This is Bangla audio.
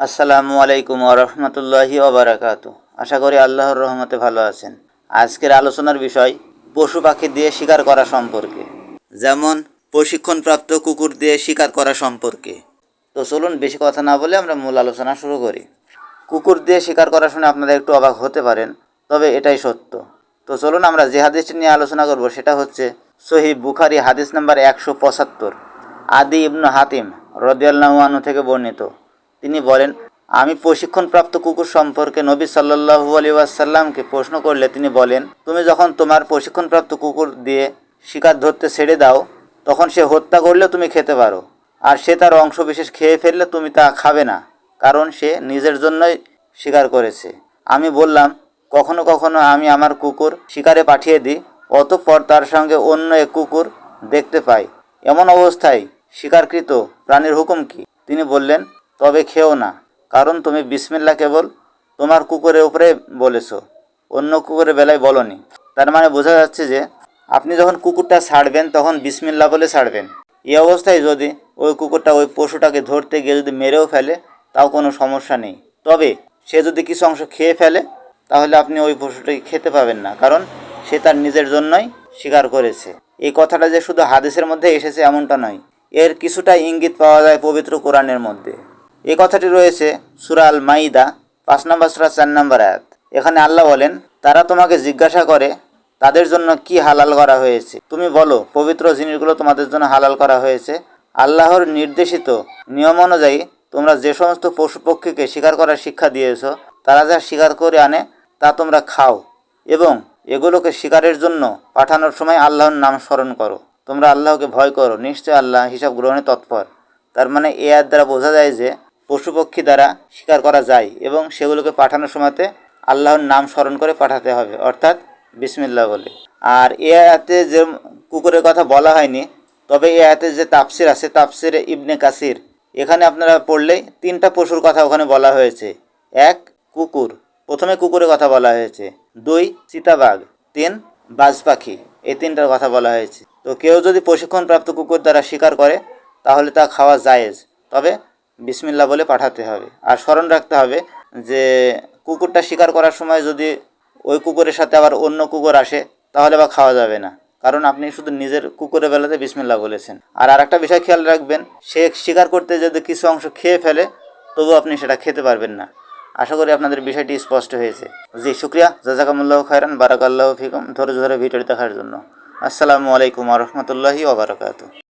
আসসালামু আলাইকুম রহমতুল্লাহি ওবরাকাত আশা করি আল্লাহর রহমতে ভালো আছেন। আজকের আলোচনার বিষয়, পশু পাখি দিয়ে শিকার করা সম্পর্কে। যেমন, প্রশিক্ষণপ্রাপ্ত কুকুর দিয়ে শিকার করা সম্পর্কে। তো চলুন বেশি কথা না বলে আমরা মূল আলোচনা শুরু করি। কুকুর দিয়ে শিকার করা শুনে আপনারা একটু অবাক হতে পারেন, তবে এটাই সত্য। তো চলুন আমরা যে হাদিসটি নিয়ে আলোচনা করব, সেটা হচ্ছে সহি বুখারি হাদিস নাম্বার একশো পঁচাত্তর। আদি ইবনু হাতিম রদিয়াল্লাহু থেকে বর্ণিত। তিনি বলেন, আমি প্রশিক্ষণপ্রাপ্ত কুকুর সম্পর্কে নবী সাল্লাহু আলী ওয়াসাল্লামকে প্রশ্ন করলে তিনি বলেন, তুমি যখন তোমার প্রশিক্ষণপ্রাপ্ত কুকুর দিয়ে শিকার ধরতে ছেড়ে দাও, তখন সে হত্যা করলে তুমি খেতে পারো। আর সে তার অংশ বিশেষ খেয়ে ফেললে তুমি তা খাবে না, কারণ সে নিজের জন্যই শিকার করেছে। আমি বললাম, কখনো কখনো আমি আমার কুকুর শিকারে পাঠিয়ে দিই, অতঃপর তার সঙ্গে অন্য এক কুকুর দেখতে পাই। এমন অবস্থায় শিকারকৃত প্রাণীর হুকুম কি? তিনি বললেন তবে খেও না, কারণ তুমি বিসমিল্লা কেবল তোমার কুকুরের উপরে বলেছ, অন্য কুকুরের বেলায় বলনি। তার মানে বোঝা যাচ্ছে যে, আপনি যখন কুকুরটা ছাড়বেন, তখন বিসমিল্লা বলে ছাড়বেন। এই অবস্থায় যদি ওই কুকুরটা ওই পশুটাকে ধরতে গিয়ে যদি মেরেও ফেলে, তাও কোনো সমস্যা নেই। তবে সে যদি কিছু অংশ খেয়ে ফেলে, তাহলে আপনি ওই পশুটাকে খেতে পাবেন না, কারণ সে তার নিজের জন্যই স্বীকার করেছে। এই কথাটা যে শুধু হাদিসের মধ্যে এসেছে এমনটা নয়, এর কিছুটা ইঙ্গিত পাওয়া যায় পবিত্র কোরআনের মধ্যে। এই কথাটি রয়েছে সুরাল মাইদা পাঁচ নম্বর সুরা, চার নম্বর আয়াত। এখানে আল্লাহ বলেন, তারা তোমাকে জিজ্ঞাসা করে, তাদের জন্য কি হালাল করা হয়েছে? তুমি বলো, পবিত্র জিনিসগুলো তোমাদের জন্য হালাল করা হয়েছে। আল্লাহর নির্দেশিত নিয়ম অনুযায়ী তোমরা যে সমস্ত পশু পক্ষীকে শিকার করার শিক্ষা দিয়েছ, তারা যা শিকার করে আনে, তা তোমরা খাও এবং এগুলোকে শিকারের জন্য পাঠানোর সময় আল্লাহর নাম স্মরণ করো। তোমরা আল্লাহকে ভয় করো, নিশ্চয় আল্লাহ হিসাব গ্রহণে তৎপর। তার মানে এ দ্বারা বোঝা যায় যে পশু পক্ষী দ্বারা শিকার করা যায় এবং সেগুলোকে পাঠানোর সময়তে আল্লাহর নাম স্মরণ করে পাঠাতে হবে, অর্থাৎ বিসমিল্লা বলে। আর এ আয়াতে যে কুকুরের কথা বলা হয়নি, তবে এ আয়াতে যে তাফসির আছে, তাফসির ইবনে কাসির, এখানে আপনারা পড়লেই তিনটা পশুর কথা ওখানে বলা হয়েছে। এক, কুকুর। প্রথমে কুকুরের কথা বলা হয়েছে। দুই, চিতাবাঘ। তিন বাজ পাখি এই তিনটার কথা বলা হয়েছে। তো কেউ যদি প্রশিক্ষণপ্রাপ্ত কুকুর দ্বারা শিকার করে, তাহলে তা খাওয়া জায়েজ। তবে বিসমিল্লা বলে পাঠাতে হবে। আর স্মরণ রাখতে হবে যে কুকুরটা শিকার করার সময় যদি ওই কুকুরের সাথে আবার অন্য কুকুর আসে, তাহলে বা খাওয়া যাবে না। কারণ আপনি শুধু নিজের কুকুরের বেলাতে বিসমিল্লা বলেছেন। আর আরেকটা বিষয় খেয়াল রাখবেন, সে শিকার করতে যদি কিছু অংশ খেয়ে ফেলে তবু আপনি সেটা খেতে পারবেন না। আশা করি আপনাদের বিষয়টি স্পষ্ট হয়েছে। জি, শুক্রিয়া। জাজাকামুল্লাহ খায়রান, বারাকাল্লাহ ফিকম। ধরে ধরে ভিডিওটি দেখার জন্য। আসসালামু আলাইকুম রহমতুল্লাহি ওবরাকাতু